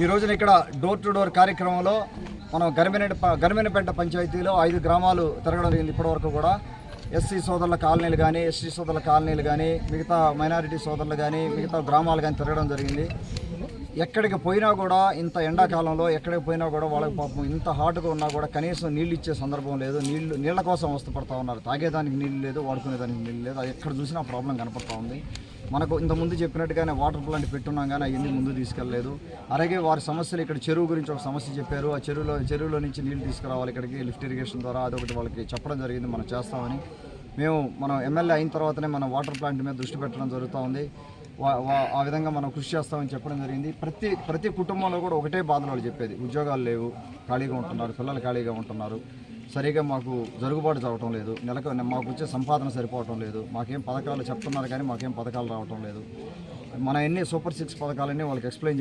ఈ రోజున ఇక్కడ డోర్ టు డోర్ కార్యక్రమంలో మనం గరిమెనపేట ప- గరిమెనపేట పంచాయతీలో ఐదు గ్రామాలు తిరగడం జరిగింది ఇప్పటివరకు కూడా. ఎస్సీ సోదరుల కాలనీలు కానీ ఎస్టీ సోదరుల కాలనీలు కానీ మిగతా మైనారిటీ సోదరులు కానీ మిగతా గ్రామాలు కానీ తిరగడం జరిగింది. ఎక్కడికి పోయినా కూడా ఇంత ఎండాకాలంలో ఎక్కడికి పోయినా కూడా వాళ్ళకి పాపం ఇంత హాట్గా ఉన్నా కూడా కనీసం నీళ్ళు ఇచ్చే సందర్భం లేదు. నీళ్ళు నీళ్ళ కోసం అవస్థపడతా ఉన్నారు. తాగేదానికి నీళ్ళు లేదు వాడుకునేదానికి నీళ్ళు లేదు. అది ఎక్కడ చూసినా ప్రాబ్లం కనపడతా ఉంది. మనకు ఇంత ముందు చెప్పినట్టుగానే వాటర్ ప్లాంట్ పెట్టున్నాం కానీ అవన్నీ ముందు తీసుకెళ్ళలేదు. అలాగే వారి సమస్యలు ఇక్కడ చెరువు గురించి ఒక సమస్య చెప్పారు. ఆ చెరువులో చెరువులో నుంచి నీళ్ళు తీసుకురావాలి ఇక్కడికి లిఫ్ట్ ఇరిగేషన్ ద్వారా అదొకటి వాళ్ళకి చెప్పడం జరిగింది మనం చేస్తామని. మేము మనం ఎమ్మెల్యే అయిన తర్వాతనే మనం వాటర్ ప్లాంట్ మీద దృష్టి పెట్టడం జరుగుతూ ఉంది ఆ విధంగా మనం కృషి చేస్తామని చెప్పడం జరిగింది. ప్రతి ప్రతి కుటుంబంలో కూడా ఒకటే బాధలు వాళ్ళు చెప్పేది. ఉద్యోగాలు లేవు ఖాళీగా ఉంటున్నారు పిల్లలు ఖాళీగా ఉంటున్నారు. సరిగా మాకు జరుగుబాటు జరగటం లేదు. నెలకు మాకు వచ్చే సంపాదన సరిపోవటం లేదు. మాకేం పథకాలు చెప్తున్నారు కానీ మాకేం పథకాలు రావటం లేదు. మన ఎన్ని సూపర్ సిక్స్ పథకాలన్నీ వాళ్ళకి ఎక్స్ప్లెయిన్